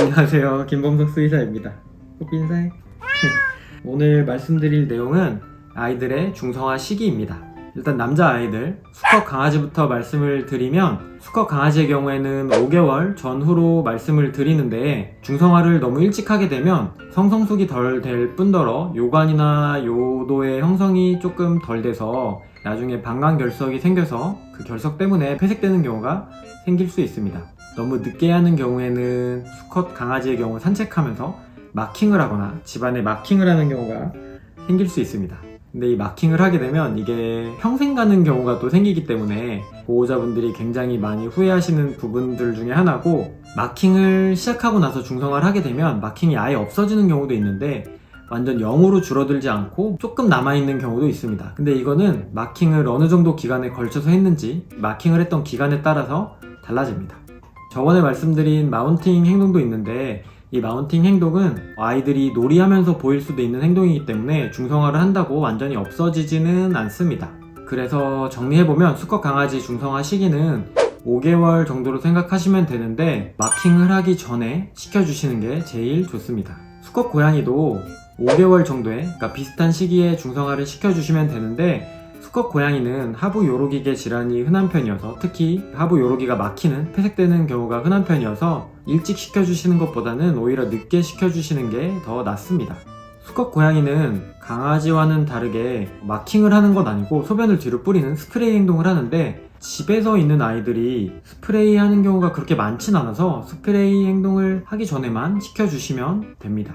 안녕하세요. 김범석 수의사입니다. 호피 인사해. 오늘 말씀드릴 내용은 아이들의 중성화 시기입니다. 일단 남자 아이들 수컷 강아지부터 말씀을 드리면 수컷 강아지의 경우에는 5개월 전후로 말씀을 드리는데 중성화를 너무 일찍 하게 되면 성성숙이 덜 될 뿐더러 요관이나 요도의 형성이 조금 덜 돼서 나중에 방광 결석이 생겨서 그 결석 때문에 폐색되는 경우가 생길 수 있습니다. 너무 늦게 하는 경우에는 수컷 강아지의 경우 산책하면서 마킹을 하거나 집안에 마킹을 하는 경우가 생길 수 있습니다. 근데 이 마킹을 하게 되면 이게 평생 가는 경우가 또 생기기 때문에 보호자분들이 굉장히 많이 후회하시는 부분들 중에 하나고 마킹을 시작하고 나서 중성화를 하게 되면 마킹이 아예 없어지는 경우도 있는데 완전 0으로 줄어들지 않고 조금 남아있는 경우도 있습니다. 근데 이거는 마킹을 어느 정도 기간에 걸쳐서 했는지 마킹을 했던 기간에 따라서 달라집니다. 저번에 말씀드린 마운팅 행동도 있는데 이 마운팅 행동은 아이들이 놀이하면서 보일 수도 있는 행동이기 때문에 중성화를 한다고 완전히 없어지지는 않습니다. 그래서 정리해보면 수컷 강아지 중성화 시기는 5개월 정도로 생각하시면 되는데 마킹을 하기 전에 시켜주시는 게 제일 좋습니다. 수컷 고양이도 5개월 정도에 그러니까 비슷한 시기에 중성화를 시켜주시면 되는데 수컷 고양이는 하부 요로기계 질환이 흔한 편이어서 특히 하부 요로기가 막히는 폐색되는 경우가 흔한 편이어서 일찍 시켜주시는 것보다는 오히려 늦게 시켜주시는 게 더 낫습니다. 수컷 고양이는 강아지와는 다르게 마킹을 하는 건 아니고 소변을 뒤로 뿌리는 스프레이 행동을 하는데 집에서 있는 아이들이 스프레이 하는 경우가 그렇게 많진 않아서 스프레이 행동을 하기 전에만 시켜주시면 됩니다.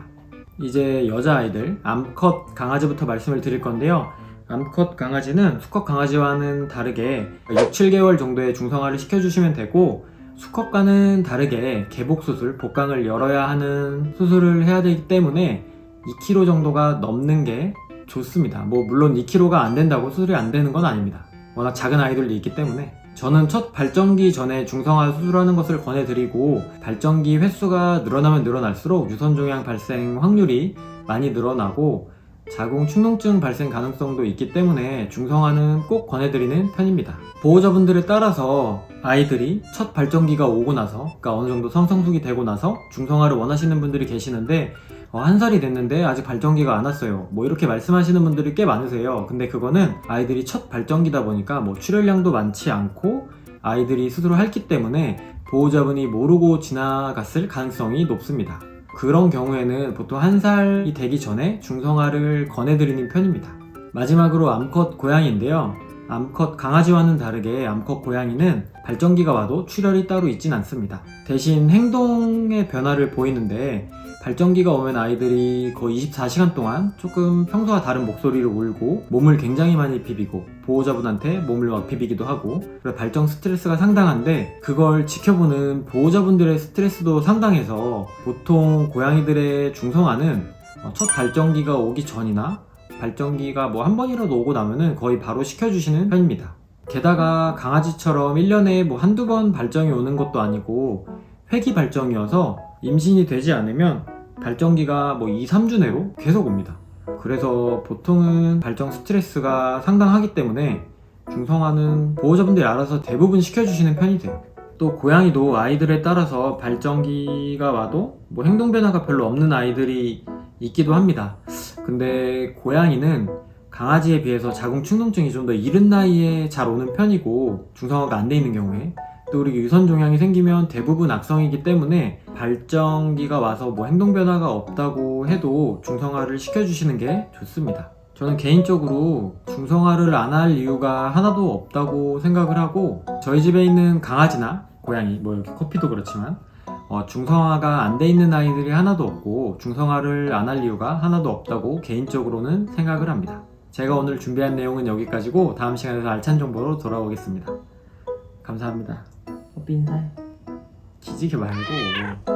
이제 여자아이들, 암컷 강아지부터 말씀을 드릴 건데요. 암컷 강아지는 수컷 강아지와는 다르게 6, 7개월 정도의 중성화를 시켜주시면 되고 수컷과는 다르게 개복 수술, 복강을 열어야 하는 수술을 해야 되기 때문에 2kg 정도가 넘는 게 좋습니다. 뭐 물론 2kg가 안 된다고 수술이 안 되는 건 아닙니다. 워낙 작은 아이들도 있기 때문에 저는 첫 발정기 전에 중성화 수술하는 것을 권해드리고 발정기 횟수가 늘어나면 늘어날수록 유선종양 발생 확률이 많이 늘어나고 자궁 축농증 발생 가능성도 있기 때문에 중성화는 꼭 권해드리는 편입니다. 보호자분들에 따라서 아이들이 첫 발정기가 오고 나서, 그러니까 어느 정도 성성숙이 되고 나서 중성화를 원하시는 분들이 계시는데 어, 한 살이 됐는데 아직 발정기가 안 왔어요. 뭐 이렇게 말씀하시는 분들이 꽤 많으세요. 근데 그거는 아이들이 첫 발정기다 보니까 뭐 출혈량도 많지 않고 아이들이 스스로 했기 때문에 보호자분이 모르고 지나갔을 가능성이 높습니다. 그런 경우에는 보통 한 살이 되기 전에 중성화를 권해드리는 편입니다. 마지막으로 암컷 고양이인데요. 암컷 강아지와는 다르게 암컷 고양이는 발정기가 와도 출혈이 따로 있진 않습니다. 대신 행동의 변화를 보이는데 발정기가 오면 아이들이 거의 24시간 동안 조금 평소와 다른 목소리를 울고 몸을 굉장히 많이 비비고 보호자분한테 몸을 막 비비기도 하고 발정 스트레스가 상당한데 그걸 지켜보는 보호자분들의 스트레스도 상당해서 보통 고양이들의 중성화는 어, 첫 발정기가 오기 전이나 발정기가 뭐 한 번이라도 오고 나면은 거의 바로 시켜주시는 편입니다. 게다가 강아지처럼 1년에 뭐 한두 번 발정이 오는 것도 아니고 회기 발정이어서 임신이 되지 않으면 발정기가 뭐 2, 3주 내로 계속 옵니다. 그래서 보통은 발정 스트레스가 상당하기 때문에 중성화는 보호자분들이 알아서 대부분 시켜주시는 편이세요. 또 고양이도 아이들에 따라서 발정기가 와도 뭐 행동 변화가 별로 없는 아이들이 있기도 합니다. 근데 고양이는 강아지에 비해서 자궁 축농증이 좀 더 이른 나이에 잘 오는 편이고 중성화가 안 돼 있는 경우에 또 우리 유선 종양이 생기면 대부분 악성이기 때문에 발정기가 와서 뭐 행동 변화가 없다고 해도 중성화를 시켜주시는 게 좋습니다. 저는 개인적으로 중성화를 안 할 이유가 하나도 없다고 생각을 하고 저희 집에 있는 강아지나 고양이 뭐 이렇게 커피도 그렇지만 어, 중성화가 안 돼 있는 아이들이 하나도 없고 중성화를 안 할 이유가 하나도 없다고 개인적으로는 생각을 합니다. 제가 오늘 준비한 내용은 여기까지고 다음 시간에서 알찬 정보로 돌아오겠습니다. 감사합니다. 인사해. 기지개 말고